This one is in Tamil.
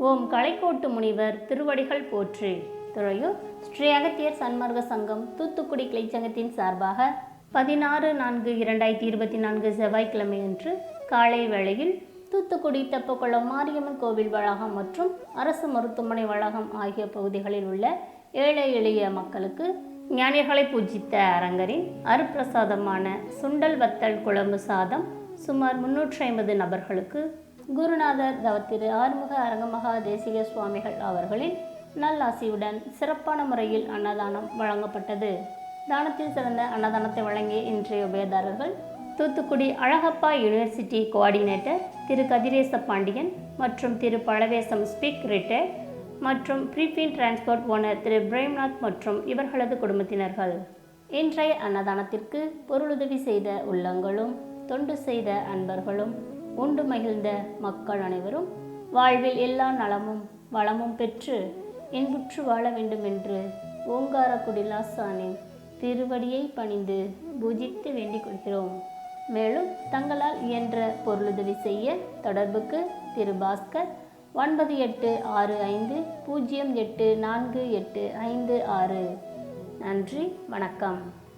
ஓம் கலைக்கோட்டு முனிவர் திருவடிகள் போற்றி. துறையூர் ஸ்ரீ அகத்தியர் சன்மார்க்க சங்கம் தூத்துக்குடி கிளைச்சங்கத்தின் சார்பாக பதினாறு நான்கு இரண்டாயிரத்தி இருபத்தி நான்கு செவ்வாய்க்கிழமையன்று காலை வேளையில் தூத்துக்குடி தெப்பக்குளம் மாரியம்மன் கோவில் வளாகம் மற்றும் அரசு மருத்துவமனை வளாகம் ஆகிய பகுதிகளில் உள்ள ஏழை எளிய மக்களுக்கு ஞானிகளை பூஜித்த அரங்கரின் அருப்பிரசாதமான சுண்டல் வத்தல் குழம்பு சாதம் சுமார் முன்னூற்றி ஐம்பது நபர்களுக்கு குருநாதர் தவ திரு ஆறுமுக அரங்கமகா தேசிக சுவாமிகள் அவர்களின் நல்லாசியுடன் சிறப்பான முறையில் அன்னதானம் வழங்கப்பட்டது. தானத்தில் சிறந்த அன்னதானத்தை வழங்கிய இன்றைய உபயதாரர்கள் தூத்துக்குடி அழகப்பா யூனிவர்சிட்டி கோஆர்டினேட்டர் திரு கதிரேச பாண்டியன் மற்றும் திரு பழவேசம் ஸ்பீக் ரிட்டையர்ட் மற்றும் ப்ரீஃபின் டிரான்ஸ்போர்ட் ஓனர் திரு பிரேம்நாத் மற்றும் இவர்களது குடும்பத்தினர்கள். இன்றைய அன்னதானத்திற்கு பொருளுதவி செய்த உள்ளங்களும் தொண்டு செய்த அன்பர்களும் உண்டு மகிழ்ந்த மக்கள் அனைவரும் வாழ்வில் எல்லா நலமும் வளமும் பெற்று இன்புற்று வாழ வேண்டும் என்று ஓங்காரக்குடி லாசானின் திருவடியை பணிந்து பூஜித்து வேண்டிக் கொள்கிறோம். மேலும் தங்களால் இயன்ற பொருளுதவி செய்ய தொடர்புக்கு திரு பாஸ்கர் ஒன்பது எட்டு ஆறு ஐந்து பூஜ்ஜியம் எட்டு நான்கு எட்டு ஐந்து ஆறு. நன்றி வணக்கம்.